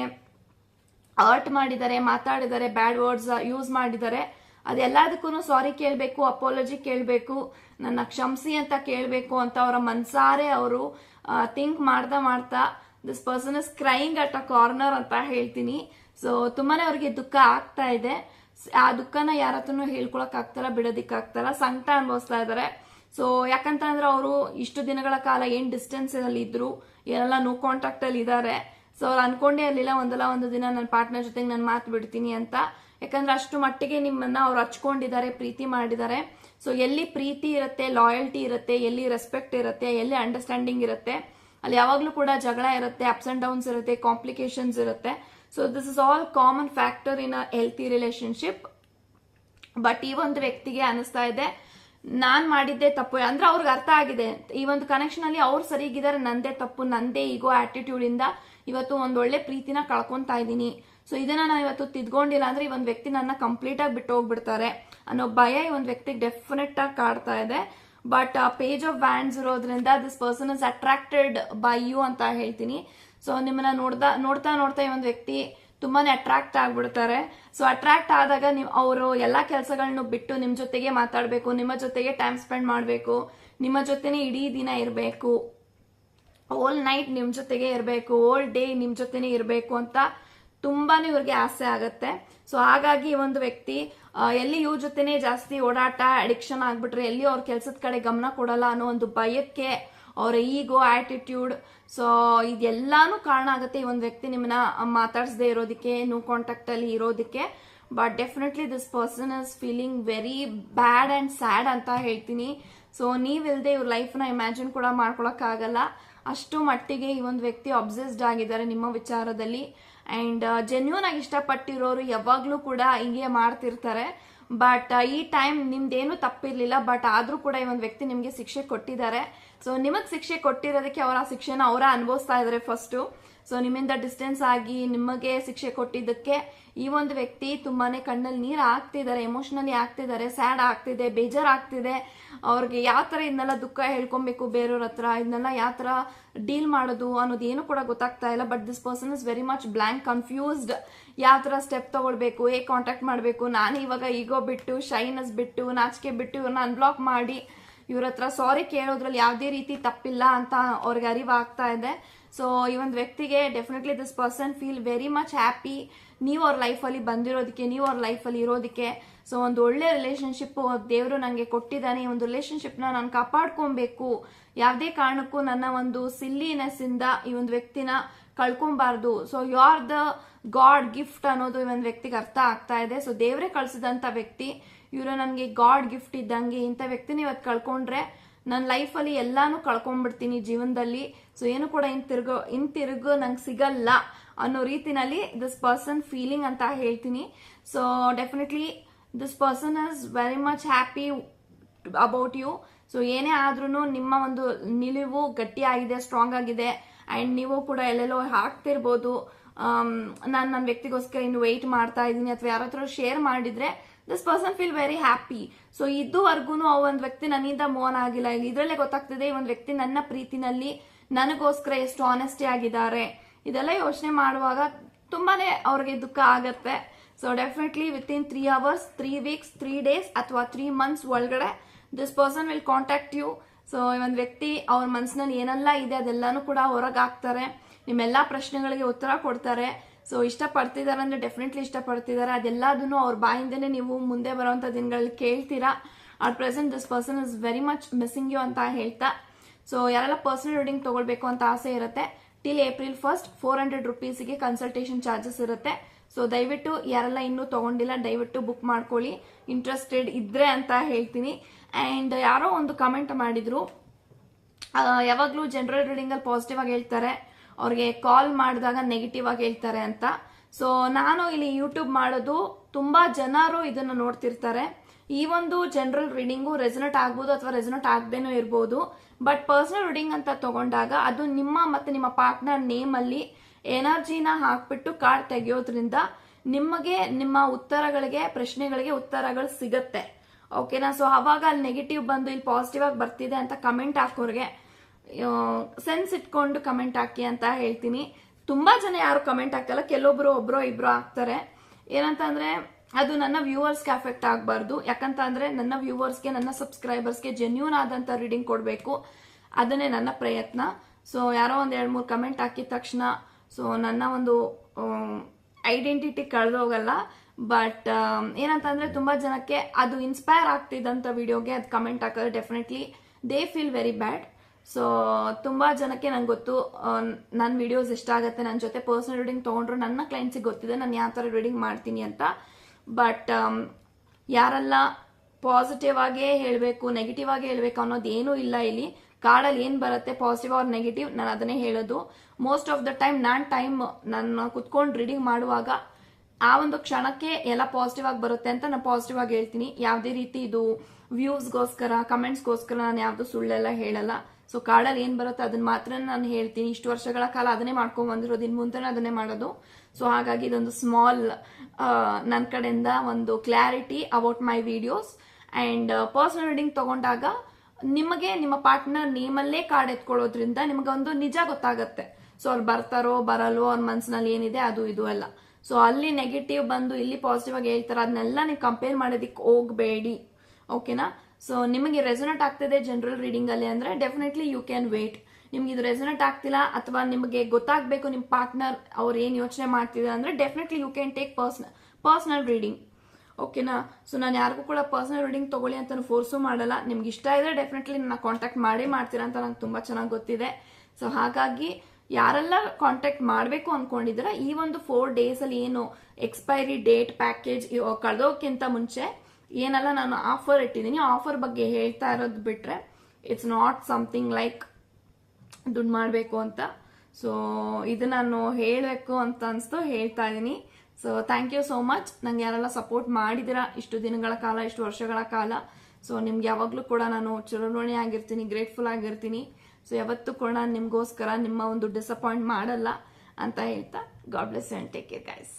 ಅರ್ಟ್ ಮಾಡಿದ್ದಾರೆ, ಮಾತಾಡಿದ್ದಾರೆ ಬ್ಯಾಡ್ ವರ್ಡ್ಸ್ ಯೂಸ್ ಮಾಡಿದ್ದಾರೆ ಅದೆಲ್ಲದಕ್ಕೂ ಸಾರಿ ಕೇಳಬೇಕು ಅಪಾಲಜಿ ಕೇಳಬೇಕು, ನನ್ನ ಕ್ಷಮಿಸಿ ಅಂತ ಕೇಳಬೇಕು ಅಂತ ಅವರ ಮನ್ಸಾರೆ ಅವರು ಥಿಂಕ್ ಮಾಡ್ತಾ ಮಾಡ್ತಾ this person is crying at a corner ಅಂತ ಹೇಳ್ತೀನಿ. ಸೊ ತುಂಬಾನೇ ಅವ್ರಿಗೆ ದುಃಖ ಆಗ್ತಾ ಇದೆ. ಆ ದುಃಖನ ಯಾರ ಹತ್ರನೂ ಹೇಳ್ಕೊಳಕ್ ಆಗ್ತಾರ ಬಿಡೋದಿಕ್ ಆಗ್ತಾರ ಸಂಕಟ ಅನುಭವಿಸ್ತಾ ಇದ್ದಾರೆ ಸೊ ಯಾಕಂತ ಅಂದ್ರೆ ಅವರು ಇಷ್ಟು ದಿನಗಳ ಕಾಲ ಏನ್ ಡಿಸ್ಟೆನ್ಸ್ ಅಲ್ಲಿ ಇದ್ರು, ಏನೆಲ್ಲ ನೋ ಕಾಂಟ್ಯಾಕ್ಟ್ ಅಲ್ಲಿ ಇದ್ದಾರೆ ಸೊ ಅವ್ರು ಅನ್ಕೊಂಡೇ ಇರಲಿಲ್ಲ, ಒಂದಲ್ಲ ಒಂದು ದಿನ ನನ್ನ ಪಾರ್ಟ್ನರ್ ಜೊತೆಗೆ ನಾನು ಮಾತು ಬಿಡ್ತೀನಿ ಅಂತ. ಯಾಕಂದ್ರೆ ಅಷ್ಟು ಮಟ್ಟಿಗೆ ನಿಮ್ಮನ್ನ ಅವ್ರು ಹಚ್ಕೊಂಡಿದ್ದಾರೆ, ಪ್ರೀತಿ ಮಾಡಿದ್ದಾರೆ. ಸೊ ಎಲ್ಲಿ ಪ್ರೀತಿ ಇರುತ್ತೆ ಲಾಯಲ್ಟಿ ಇರುತ್ತೆ, ಎಲ್ಲಿ ರೆಸ್ಪೆಕ್ಟ್ ಇರುತ್ತೆ, ಎಲ್ಲಿ ಅಂಡರ್ಸ್ಟ್ಯಾಂಡಿಂಗ್ ಇರುತ್ತೆ, ಅಲ್ಲಿ ಯಾವಾಗಲೂ ಕೂಡ ಜಗಳ ಇರುತ್ತೆ ಅಪ್ಸ್ ಅಂಡ್ ಡೌನ್ಸ್ ಇರುತ್ತೆ ಕಾಂಪ್ಲಿಕೇಶನ್ಸ್ ಇರುತ್ತೆ. So this is all common factor in a healthy relationship but ಈ ಒಂದು ವ್ಯಕ್ತಿಗೆ ಅನಿಸ್ತಾ ಇದೆ, ನಾನ್ ಮಾಡಿದ್ದೆ ತಪ್ಪು. ಅಂದ್ರೆ ಅವ್ರಿಗೆ ಅರ್ಥ ಆಗಿದೆ. ಈ ಒಂದು ಕನೆಕ್ಷನ್ ಅಲ್ಲಿ ಅವ್ರು ಸರಿಗಿದ್ದಾರೆ, ನಂದೇ ತಪ್ಪು, ನಂದೇ ಈಗೋ ಆಟಿಟ್ಯೂಡ್ ಇಂದ ಇವತ್ತು ಒಂದ್ ಒಳ್ಳೆ ಪ್ರೀತಿನ ಕಳ್ಕೊಂತಾ ಇದ್ದೀನಿ. ಸೊ ಇದನ್ನ ನಾನು ಇವತ್ತು ತಿದ್ಕೊಂಡಿಲ್ಲ ಅಂದ್ರೆ ಈ ಒಂದು ವ್ಯಕ್ತಿ ನನ್ನ ಕಂಪ್ಲೀಟ್ ಆಗಿ ಬಿಟ್ಟು ಹೋಗ್ಬಿಡ್ತಾರೆ ಅನ್ನೋ ಭಯ ಈ ಒಂದು ವ್ಯಕ್ತಿಗೆ ಡೆಫಿನೆಟ್ ಆಗಿ ಕಾಡ್ತಾ ಇದೆ. ಬಟ್ ಪೇಜ್ ಆಫ್ ವ್ಯಾಂಡ್ಸ್ ಇರೋದ್ರಿಂದ this person is attracted by you ಅಂತ ಹೇಳ್ತೀನಿ. ಸೊ ನಿಮ್ಮನ್ನ ನೋಡ್ತಾ ನೋಡ್ತಾ ನೋಡ್ತಾ ಈ ಒಂದು ವ್ಯಕ್ತಿ ತುಂಬಾನೇ ಅಟ್ರಾಕ್ಟ್ ಆಗ್ಬಿಡ್ತಾರೆ. ಸೊ ಅಟ್ರಾಕ್ಟ್ ಆದಾಗ ನೀವು ಅವರು ಎಲ್ಲಾ ಕೆಲಸಗಳನ್ನು ಬಿಟ್ಟು ನಿಮ್ಮ ಜೊತೆಗೆ ಮಾತಾಡಬೇಕು, ನಿಮ್ಮ ಜೊತೆಗೆ ಟೈಮ್ ಸ್ಪೆಂಡ್ ಮಾಡಬೇಕು, ನಿಮ್ಮ ಜೊತೆನೇ ಇಡೀ ದಿನ ಇರಬೇಕು. ಓಲ್ ನೈಟ್ ನಿಮ್ಮ ಜೊತೆಗೆ ಇರಬೇಕು ಓಲ್ ಡೇ ನಿಮ್ಮ ಜೊತೆನೇ ಇರಬೇಕು ಅಂತ ತುಂಬಾನೇ ಇವ್ರಿಗೆ ಆಸೆ ಆಗುತ್ತೆ. ಸೊ ಹಾಗಾಗಿ ಒಂದು ವ್ಯಕ್ತಿ ಎಲ್ಲಿ ಇವ್ರ ಜೊತೆನೇ ಜಾಸ್ತಿ ಓಡಾಟ ಅಡಿಕ್ಷನ್ ಆಗ್ಬಿಟ್ರೆ ಎಲ್ಲಿ ಅವ್ರ ಕೆಲಸದ ಕಡೆ ಗಮನ ಕೊಡಲ್ಲ ಅನ್ನೋ ಒಂದು ಭಯಕ್ಕೆ ಅವರ ಈಗೋ ಆಟಿಟ್ಯೂಡ್ ಸೊ ಇದೆಲ್ಲಾನು ಕಾರಣ ಆಗುತ್ತೆ ಈ ಒಂದು ವ್ಯಕ್ತಿ ನಿಮ್ಮನ್ನ ಮಾತಾಡ್ಸದೆ ಇರೋದಕ್ಕೆ ನೋ ಕಾಂಟ್ಯಾಕ್ಟ್ ಅಲ್ಲಿ ಇರೋದಕ್ಕೆ. But definitely this person is feeling very bad and sad ಅಂತ ಹೇಳ್ತೀನಿ. ಸೊ ನೀವಿಲ್ಲದೆ ಇವ್ರ ಲೈಫ್ನ ಇಮ್ಯಾಜಿನ್ ಕೂಡ ಮಾಡ್ಕೊಳಕ್ ಆಗಲ್ಲ. ಅಷ್ಟು ಮಟ್ಟಿಗೆ ಈ ಒಂದು ವ್ಯಕ್ತಿ ಅಬ್ಸೆಸ್ಡ್ ಆಗಿದ್ದಾರೆ ನಿಮ್ಮ ವಿಚಾರದಲ್ಲಿ. ಅಂಡ್ ಜೆನ್ಯೂನ್ ಆಗಿ ಇಷ್ಟಪಟ್ಟಿರೋರು ಯಾವಾಗಲೂ ಕೂಡ ಹಿಂಗೆ ಮಾಡ್ತಿರ್ತಾರೆ. ಬಟ್ ಈ ಟೈಮ್ ನಿಮ್ದೇನು ತಪ್ಪಿರ್ಲಿಲ್ಲ ಬಟ್ ಆದ್ರೂ ಕೂಡ ಈ ಒಂದು ವ್ಯಕ್ತಿ ನಿಮ್ಗೆ ಶಿಕ್ಷೆ ಕೊಟ್ಟಿದ್ದಾರೆ. ಸೊ ನಿಮಗ್ ಶಿಕ್ಷೆ ಕೊಟ್ಟಿರೋದಕ್ಕೆ ಅವರ ಶಿಕ್ಷೆನ ಅವರ ಅನುಭವಿಸ್ತಾ ಇದಾರೆ ಫಸ್ಟು ಸೊ ನಿಮ್ಮಿಂದ ಡಿಸ್ಟೆನ್ಸ್ ಆಗಿ ನಿಮಗೆ ಶಿಕ್ಷೆ ಕೊಟ್ಟಿದ್ದಕ್ಕೆ ಈ ಒಂದು ವ್ಯಕ್ತಿ ತುಂಬಾನೇ ಕಣ್ಣಲ್ಲಿ ನೀರು ಆಗ್ತಿದ್ದಾರೆ ಎಮೋಷನಲಿ ಆಗ್ತಿದ್ದಾರೆ ಸ್ಯಾಡ್ ಆಗ್ತಿದೆ ಬೇಜಾರ್ ಆಗ್ತಿದೆ ಅವ್ರಿಗೆ ಯಾವ ತರ ಇದನ್ನೆಲ್ಲ ದುಃಖ ಹೇಳ್ಕೊಬೇಕು ಬೇರೆಯವ್ರ ಹತ್ರ, ಇದನ್ನೆಲ್ಲ ಯಾವ ತರ ಡೀಲ್ ಮಾಡೋದು ಅನ್ನೋದು ಏನು ಕೂಡ ಗೊತ್ತಾಗ್ತಾ ಇಲ್ಲ. But this person is very much blank confused ಯಾವ ತರ ಸ್ಟೆಪ್ ತಗೊಳ್ಬೇಕು, ಹೇಗೆ ಕಾಂಟ್ಯಾಕ್ಟ್ ಮಾಡಬೇಕು, ನಾನು ಇವಾಗ ಈಗೋ ಬಿಟ್ಟು ಶೈನಸ್ ಬಿಟ್ಟು, ನಾಚಿಕೆ ಬಿಟ್ಟು ಇವ್ರನ್ನ ಅನ್ಬ್ಲಾಕ್ ಮಾಡಿ, ಇವ್ರ ಹತ್ರ ಸಾರಿ ಕೇಳೋದ್ರಲ್ಲಿ ಯಾವುದೇ ರೀತಿ ತಪ್ಪಿಲ್ಲ ಅಂತ ಅವ್ರಿಗೆ ಅರಿವಾಗ್ತಾ ಇದೆ. ಸೊ ಈ ಒಂದು ವ್ಯಕ್ತಿಗೆ definitely this person feel very much happy ನೀವು ಅವ್ರ ಲೈಫಲ್ಲಿ ಬಂದಿರೋದಕ್ಕೆ, ನೀವು ಅವ್ರ ಲೈಫಲ್ಲಿ ಇರೋದಕ್ಕೆ. ಸೊ ಒಂದು ಒಳ್ಳೆ ರಿಲೇಶನ್ಶಿಪ್ ದೇವರು ನನಗೆ ಕೊಟ್ಟಿದ್ದಾನೆ. ಈ ಒಂದು ರಿಲೇಷನ್ಶಿಪ್ನ ನಾನು ಕಾಪಾಡ್ಕೊಬೇಕು. ಯಾವುದೇ ಕಾರಣಕ್ಕೂ ನನ್ನ ಒಂದು ಸಿಲ್ಲಿನೆಸ್ ಇಂದ ಈ ಒಂದು ವ್ಯಕ್ತಿನ ಕಳ್ಕೊಬಾರ್ದು. So you are the god gift ಅನ್ನೋದು ಈ ಒಂದು ವ್ಯಕ್ತಿಗೆ ಅರ್ಥ ಆಗ್ತಾ ಇದೆ. ಸೊ ದೇವರೇ ಕಳ್ಸಿದಂಥ ವ್ಯಕ್ತಿ. ಇವರು ನನಗೆ ಗಾಡ್ ಗಿಫ್ಟ್ ಇದ್ದಂಗೆ ಇಂಥ ವ್ಯಕ್ತಿನ ಇವತ್ತು ಕಳ್ಕೊಂಡ್ರೆ ನನ್ನ ಲೈಫಲ್ಲಿ ಎಲ್ಲಾನು ಕಳ್ಕೊಂಡ್ಬಿಡ್ತೀನಿ ಜೀವನದಲ್ಲಿ. ಸೊ ಏನು ಕೂಡ ಹಿಂತಿರುಗೋ ಹಿಂತಿರುಗು ನಂಗೆ ಸಿಗಲ್ಲ ಅನ್ನೋ ರೀತಿನಲ್ಲಿ ದಿಸ್ ಪರ್ಸನ್ ಫೀಲಿಂಗ್ ಅಂತ ಹೇಳ್ತೀನಿ. So definitely this person is very much happy about you so ಏನೇ ಆದ್ರೂ ನಿಮ್ಮ ಒಂದು ನಿಲುವು ಗಟ್ಟಿಯಾಗಿದೆ ಸ್ಟ್ರಾಂಗ್ ಆಗಿದೆ. ಅಂಡ್ ನೀವು ಕೂಡ ಎಲ್ಲೆಲ್ಲೋ ಹಾಕ್ತಿರ್ಬೋದು ನಾನು ನನ್ನ ವ್ಯಕ್ತಿಗೋಸ್ಕರ ಇನ್ನು ವೆಯ್ಟ್ ಮಾಡ್ತಾ ಇದ್ದೀನಿ. ಅಥವಾ ಯಾರ ಹತ್ರ ಶೇರ್ ಮಾಡಿದ್ರೆ this person feel very happy so ಇದುವರೆಗೂ ಆ ಒಂದು ವ್ಯಕ್ತಿ ನನ್ನಿಂದ ಮೋನ್ ಆಗಿಲ್ಲ. ಇದರಲ್ಲೇ ಗೊತ್ತಾಗ್ತಿದೆ ಈ ಒಂದು ವ್ಯಕ್ತಿ ನನ್ನ ಪ್ರೀತಿನಲ್ಲಿ ನನಗೋಸ್ಕರ ಎಷ್ಟು ಆನೆಸ್ಟಿ ಆಗಿದ್ದಾರೆ. ಇದೆಲ್ಲ ಯೋಚನೆ ಮಾಡುವಾಗ ತುಂಬಾನೇ ಅವ್ರಿಗೆ ದುಃಖ ಆಗತ್ತೆ. So definitely within three hours three weeks three days ಅಥವಾ ತ್ರೀ ಮಂತ್ಸ್ ಒಳಗಡೆ this person will contact you so ಈ ಒಂದು ವ್ಯಕ್ತಿ ಅವ್ರ ಮನಸ್ಸಿನಲ್ಲಿ ಏನೆಲ್ಲ ಇದೆ ಅದೆಲ್ಲಾನು ಕೂಡ ಹೊರಗೆ ಹಾಕ್ತಾರೆ ನಿಮ್ಮೆಲ್ಲಾ ಪ್ರಶ್ನೆಗಳಿಗೆ ಉತ್ತರ ಕೊಡ್ತಾರೆ. ಸೊ ಇಷ್ಟಪಡ್ತಿದ್ದಾರೆ ಅಂದರೆ ಡೆಫಿನೆಟ್ಲಿ ಇಷ್ಟಪಡ್ತಿದ್ದಾರೆ ಅದೆಲ್ಲದನ್ನು ಅವ್ರ ಬಾಯಿಂದನೇ ನೀವು ಮುಂದೆ ಬರೋವಂಥ ದಿನಗಳಲ್ಲಿ ಕೇಳ್ತೀರಾ. At present this person is very much missing you ಅಂತ ಹೇಳ್ತಾ. ಸೊ ಯಾರೆಲ್ಲ ಪರ್ಸನಲ್ ರೀಡಿಂಗ್ ತೊಗೊಳ್ಬೇಕು ಅಂತ ಆಸೆ ಇರುತ್ತೆ till April first four hundred ರುಪೀಸ್ಗೆ consultation charges ಇರುತ್ತೆ. ಸೊ ದಯವಿಟ್ಟು ಯಾರೆಲ್ಲ ಇನ್ನೂ ತಗೊಂಡಿಲ್ಲ, ದಯವಿಟ್ಟು ಬುಕ್ ಮಾಡ್ಕೊಳ್ಳಿ. ಇಂಟ್ರೆಸ್ಟೆಡ್ ಇದ್ರೆ ಅಂತ ಹೇಳ್ತೀನಿ. ಆ್ಯಂಡ್ ಯಾರೋ ಒಂದು ಕಮೆಂಟ್ ಮಾಡಿದ್ರು ಯಾವಾಗಲೂ ಜನರಲ್ ರೀಡಿಂಗಲ್ಲಿ ಪಾಸಿಟಿವ್ ಆಗಿ ಹೇಳ್ತಾರೆ. ಅವ್ರಿಗೆ ಕಾಲ್ ಮಾಡಿದಾಗ ನೆಗೆಟಿವ್ ಆಗಿ ಹೇಳ್ತಾರೆ ಅಂತ. ಸೊ ನಾನು ಇಲ್ಲಿ ಯೂಟ್ಯೂಬ್ ಮಾಡೋದು ತುಂಬಾ ಜನರು ಇದನ್ನ ನೋಡ್ತಿರ್ತಾರೆ. ಈ ಒಂದು ಜನರಲ್ ರೀಡಿಂಗು ರೆಸನೆಟ್ ಆಗ್ಬೋದು ಅಥವಾ ರೆಸನೆಟ್ ಆಗದೇನೂ ಇರ್ಬೋದು. ಬಟ್ ಪರ್ಸನಲ್ ರೀಡಿಂಗ್ ಅಂತ ತಗೊಂಡಾಗ ಅದು ನಿಮ್ಮ ಮತ್ತೆ ನಿಮ್ಮ ಪಾರ್ಟ್ನರ್ ನೇಮ್ ಅಲ್ಲಿ ಎನರ್ಜಿನ ಹಾಕ್ಬಿಟ್ಟು ಕಾರ್ಡ್ ತೆಗೆಯೋದ್ರಿಂದ ನಿಮಗೆ ನಿಮ್ಮ ಉತ್ತರಗಳಿಗೆ, ಪ್ರಶ್ನೆಗಳಿಗೆ ಉತ್ತರಗಳು ಸಿಗತ್ತೆ. ಓಕೆನಾ ಸೊ ಅವಾಗ ಅಲ್ಲಿ ನೆಗೆಟಿವ್ ಬಂದು ಇಲ್ಲಿ ಪಾಸಿಟಿವ್ ಆಗಿ ಬರ್ತಿದೆ ಅಂತ ಕಮೆಂಟ್ ಹಾಕೋರ್ಗೆ ಸೆನ್ಸ್ ಇಟ್ಕೊಂಡು ಕಮೆಂಟ್ ಹಾಕಿ ಅಂತ ಹೇಳ್ತೀನಿ. ತುಂಬಾ ಜನ ಯಾರು ಕಮೆಂಟ್ ಹಾಕಲ್ಲ, ಕೆಲವೊಬ್ರು, ಒಬ್ರು, ಇಬ್ರು ಹಾಕ್ತಾರೆ. ಏನಂತ ಅಂದ್ರೆ ಅದು ನನ್ನ ವ್ಯೂವರ್ಸ್ಗೆ ಅಫೆಕ್ಟ್ ಆಗಬಾರ್ದು. ಯಾಕಂತ ಅಂದ್ರೆ ನನ್ನ ವ್ಯೂವರ್ಸ್ಗೆ ನನ್ನ ಸಬ್ಸ್ಕ್ರೈಬರ್ಸ್ಗೆ ಜೆನ್ಯೂನ್ ಆದಂತ ರೀಡಿಂಗ್ ಕೊಡಬೇಕು. ಅದನ್ನೇ ನನ್ನ ಪ್ರಯತ್ನ. ಸೊ ಯಾರೋ ಒಂದು ಎರಡು ಮೂರು ಕಮೆಂಟ್ ಹಾಕಿದ ತಕ್ಷಣ ಸೊ ನನ್ನ ಒಂದು ಐಡೆಂಟಿಟಿ ಕಳೆದೋಗಲ್ಲ ಬಟ್ ಏನಂತ ಅಂದ್ರೆ ತುಂಬಾ ಜನಕ್ಕೆ ಅದು ಇನ್ಸ್ಪೈರ್ ಆಗ್ತಿದ್ದಂಥ ವಿಡಿಯೋಗೆ ಅದು ಕಮೆಂಟ್ ಹಾಕಿದ್ರೆ definitely they feel very bad so ತುಂಬಾ ಜನಕ್ಕೆ ನಂಗೆ ಗೊತ್ತು ನನ್ನ ವಿಡಿಯೋಸ್ ಇಷ್ಟ ಆಗುತ್ತೆ ನನ್ನ ಜೊತೆ ಪರ್ಸನಲ್ ರೀಡಿಂಗ್ ತಗೊಂಡ್ರು ನನ್ನ ಕ್ಲೈಂಟ್ಸಿಗೆ ಗೊತ್ತಿದೆ, ನಾನು ಯಾವ ಥರ ರೀಡಿಂಗ್ ಮಾಡ್ತೀನಿ ಅಂತ. ಬಟ್ ಯಾರೆಲ್ಲ ಪಾಸಿಟಿವ್ ಆಗೇ ಹೇಳಬೇಕು ನೆಗೆಟಿವ್ ಆಗಿ ಹೇಳಬೇಕು ಅನ್ನೋದು ಏನೂ ಇಲ್ಲ ಇಲ್ಲಿ. ಕಾರ್ಡಲ್ಲಿ ಏನು ಬರುತ್ತೆ ಪಾಸಿಟಿವ್ ಆರ್ ನೆಗೆಟಿವ್ ನಾನು ಅದನ್ನೇ ಹೇಳೋದು. ಮೋಸ್ಟ್ ಆಫ್ ದ ಟೈಮ್ ನಾನು ಟೈಮ್ ನಾನು ಕುತ್ಕೊಂಡು ರೀಡಿಂಗ್ ಮಾಡುವಾಗ, ಆ ಒಂದು ಕ್ಷಣಕ್ಕೆ ಎಲ್ಲ ಪಾಸಿಟಿವ್ ಆಗಿ ಬರುತ್ತೆ ಅಂತ ನಾನು ಪಾಸಿಟಿವ್ ಆಗಿ ಹೇಳ್ತೀನಿ. ಯಾವುದೇ ರೀತಿ ಇದು ವ್ಯೂಸ್ಗೋಸ್ಕರ ಕಮೆಂಟ್ಸ್ಗೋಸ್ಕರ ನಾನು ಯಾವುದು ಸುಳ್ಳೆಲ್ಲ ಹೇಳಲ್ಲ. ಸೊ ಕಾರ್ಡಲ್ಲಿ ಏನು ಬರುತ್ತೆ ಅದನ್ನ ಮಾತ್ರ ನಾನು ಹೇಳ್ತೀನಿ. ಇಷ್ಟು ವರ್ಷಗಳ ಕಾಲ ಅದನ್ನೇ ಮಾಡ್ಕೊಂಡ್ ಬಂದಿರೋದು. ಇನ್ನು ಮುಂದೆ ಅದನ್ನೇ ಮಾಡೋದು. ಸೊ ಹಾಗಾಗಿ ಇದೊಂದು ಸ್ಮಾಲ್ ನನ್ನ ಕಡೆಯಿಂದ ಒಂದು clarity about my videos and personal reading ತಗೊಂಡಾಗ ನಿಮಗೆ, ನಿಮ್ಮ ಪಾರ್ಟ್ನರ್ ನೇಮಲ್ಲೇ ಕಾರ್ಡ್ ಎತ್ಕೊಳ್ಳೋದ್ರಿಂದ ನಿಮಗೊಂದು ನಿಜ ಗೊತ್ತಾಗತ್ತೆ. ಸೊ ಅವ್ರು ಬರ್ತಾರೋ, ಬರಲ್ವೋ ಅವ್ರ ಮನಸ್ಸಿನಲ್ಲಿ ಏನಿದೆ ಅದು ಇದು ಎಲ್ಲ. ಸೊ ಅಲ್ಲಿ ನೆಗೆಟಿವ್ ಬಂದು, ಇಲ್ಲಿ ಪಾಸಿಟಿವ್ ಆಗಿ ಹೇಳ್ತಾರೆ, ಅದನ್ನೆಲ್ಲ ನೀವು ಕಂಪೇರ್ ಮಾಡೋದಿಕ್ಕೆ ಹೋಗಬೇಡಿ. ಓಕೆನಾ ಸೊ ನಿಮಗೆ ರೆಸೊನೇಟ್ ಆಗ್ತಿದೆ ಜನರಲ್ ರೀಡಿಂಗ್ ಅಲ್ಲಿ ಅಂದ್ರೆ ಡೆಫಿನೆಟ್ಲಿ ಯು ಕ್ಯಾನ್ ವೇಟ್ ನಿಮ್ಗೆ ಇದು ರೆಸೊನೇಟ್ ಆಗ್ತಿಲ್ಲ ಅಥವಾ ನಿಮಗೆ ಗೊತ್ತಾಗಬೇಕು ನಿಮ್ಮ ಪಾರ್ಟ್ನರ್ ಅವ್ರು ಏನು ಯೋಚನೆ ಮಾಡ್ತಿದ್ದಾರೆ ಅಂದ್ರೆ definitely you can take personal personal reading ಓಕೆನಾ ಸೊ ನಾನು ಯಾರಿಗೂ ಕೂಡ ಪರ್ಸನಲ್ ರೀಡಿಂಗ್ ತಗೊಳ್ಳಿ ಅಂತ ಫೋರ್ಸು ಮಾಡಲ್ಲ. ನಿಮ್ಗೆ ಇಷ್ಟ ಇದ್ರೆ ಡೆಫಿನೆಟ್ಲಿ ನನ್ನ ಕಾಂಟ್ಯಾಕ್ಟ್ ಮಾಡೇ ಮಾಡ್ತೀರಾ ಅಂತ ನಂಗೆ ತುಂಬಾ ಚೆನ್ನಾಗಿ ಗೊತ್ತಿದೆ. ಸೊ ಹಾಗಾಗಿ ಯಾರೆಲ್ಲ ಕಾಂಟ್ಯಾಕ್ಟ್ ಮಾಡಬೇಕು ಅನ್ಕೊಂಡಿದ್ರೆ ಈ ಒಂದು ಫೋರ್ ಡೇಸ್ ಅಲ್ಲಿ ಏನು ಎಕ್ಸ್ಪೈರಿ ಡೇಟ್ ಪ್ಯಾಕೇಜ್ ಕಳೆದೋಕ್ಕಿಂತ ಮುಂಚೆ ಏನೆಲ್ಲ ನಾನು ಆಫರ್ ಇಟ್ಟಿದ್ದೀನಿ ಆಫರ್ ಬಗ್ಗೆ ಹೇಳ್ತಾ ಇರೋದು ಬಿಟ್ರೆ ಇಟ್ಸ್ ನಾಟ್ ಸಮಥಿಂಗ್ ಲೈಕ್ ದುಡ್ಡು ಮಾಡಬೇಕು ಅಂತ. ಸೊ ಇದು ನಾನು ಹೇಳಬೇಕು ಅಂತ ಅನಿಸ್ತು, ಹೇಳ್ತಾ ಇದ್ದೀನಿ. So thank you so much ನಂಗೆ ಯಾರೆಲ್ಲ ಸಪೋರ್ಟ್ ಮಾಡಿದಿರಾ ಇಷ್ಟು ದಿನಗಳ ಕಾಲ, ಇಷ್ಟು ವರ್ಷಗಳ ಕಾಲ ಸೊ ನಿಮ್ಗೆ ಯಾವಾಗಲೂ ಕೂಡ ನಾನು ಚಿರಋಣಿ ಆಗಿರ್ತೀನಿ ಗ್ರೇಟ್ಫುಲ್ ಆಗಿರ್ತೀನಿ. ಸೊ ಯಾವತ್ತೂ ಕೂಡ ನಿಮಗೋಸ್ಕರ ನಿಮ್ಮ ಒಂದು ಡಿಸಪಾಯಿಂಟ್ ಮಾಡಲ್ಲ ಅಂತ ಹೇಳ್ತಾ God bless and take care guys